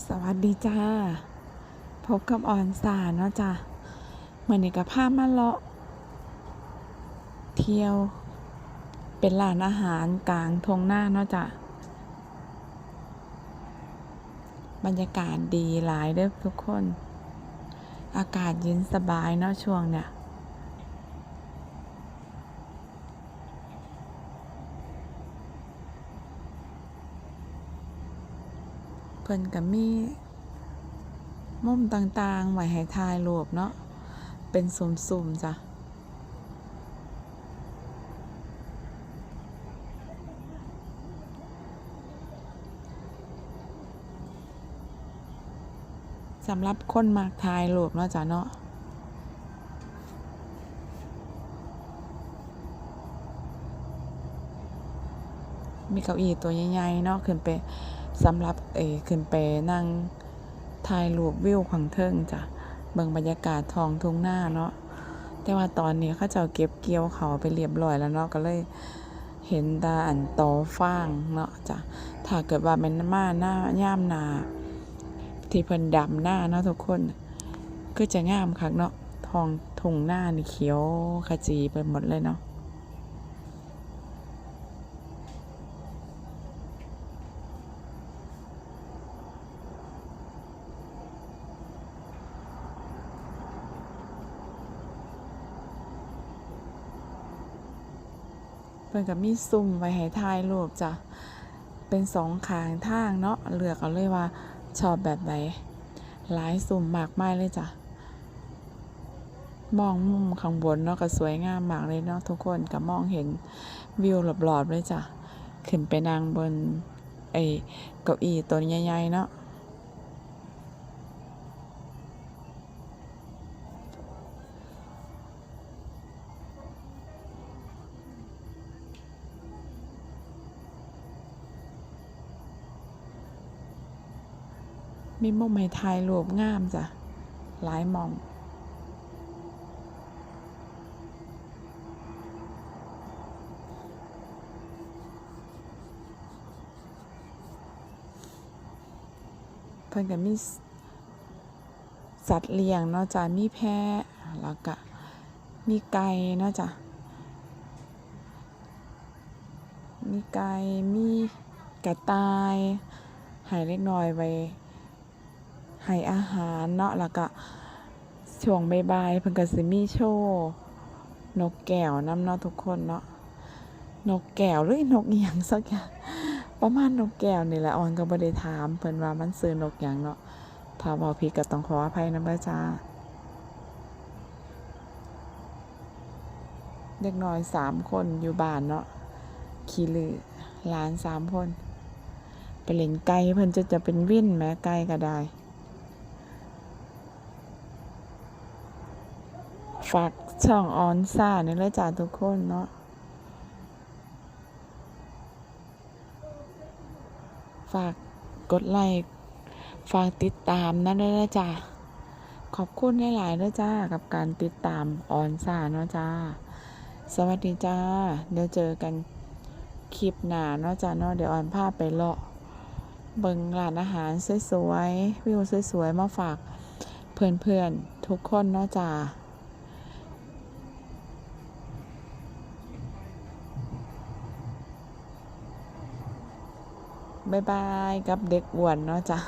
สวัสดีจ้า พบกับออนสาเนาะจ้ะเหมือนกับภาพมาเลาะ เที่ยวเป็นร้านอาหารกลางทงหน้าเนาะจ้ะบรรยากาศดีหลายเด้อทุกคน อากาศเย็นสบายเนาะช่วงเนี่ย เพิ่นก็มีมุมต่างๆไว้ให้ถ่ายรูปเนาะเป็นสุ่มๆจ้ะสำหรับคนมักถ่ายรูปเนาะจ้ะเนาะมีเก้าอี้ตัวใหญ่ๆเนาะขึ้นไป สำหรับเอขึ้นไปนั่งถ่ายรูปวิวขวางเทิงจ้ะเบิ่งบรรยากาศทองทุ่งหน้าเนาะแต่ว่าตอนนี้เขาเจ้าเก็บเกี่ยวเขาไปเรียบร้อยแล้วเนาะก็เลยเห็นตาอันโตอฟางเนาะจ้ะถ้าเกิดว่าแม่นมาหน้าย่ามนา ที่เพิ่นดำหน้าเนาะทุกคนก็จะงามคักเนาะทองทุ่งหน้านี่เขียวขจีไปหมดเลยเนาะ เพิ่นก็มีซุ่มไว้ให้ถ่ายรูปจ้ะ เป็นสองขางทางเนาะ เลือกเอาเลยว่าชอบแบบใดหลายซุ่มมากมายเลยจ้ะ มองมุมข้างบนเนาะก็สวยงามมากเลยเนาะทุกคนก็มองเห็นวิวรอบๆเลยจ้ะ ขึ้นไปนั่งบนไอ้เก้าอี้ตัวใหญ่ๆเนาะ มีมุมให้ถ่ายรูปงามจ้ะ หลายมอง เพิ่นก็มีสสัตว์เลี้ยงเนาะจ้ะ มีแพะแล้วก็มีไก่เนาะจ้ะ มีไก่ มีกระต่ายให้เล็กน้อยไว้ ให้อาหารเนาะแล้วก็ช่วงบ่ายๆเพิ่นก็สิมีโชว์นกแก้วน้ำเนาะทุกคนเนาะนกแก้วหรือนกอิหยังสักอย่างประมาณนกแก้วนี่แหละออนก็บ่ได้ถามเพิ่นว่ามันชื่อนกหยังเนาะถ้าเว้าผิดก็ต้องขออภัยนำเด้อจ้าเด็กน้อยสามคนอยู่บ้านเนาะขี้ลือหลานสามคน ไปเล่นไก่เพิ่นจะจะเป็นวิ่นแม้ไก่ก็ได้ ฝากช่องออนซ่านี่เลยจ้าทุกคนเนาะฝากกดไลค์ฝากติดตามนะด้วยนะจ้าขอบคุณหลายๆด้วยจ้ากับการติดตามออนซ่าเนาะจ้าสวัสดีจ้า เดี๋ยวเจอกันคลิปหนาเนาะจ้าเนาะเดี๋ยวออนพาพไปเลาะเบิงร้านอาหารสวยๆวิวสวยๆมาฝากเพื่อนๆทุกคนเนาะจ้า บายบายกับเด็กอ้วนเนาะจ้ะ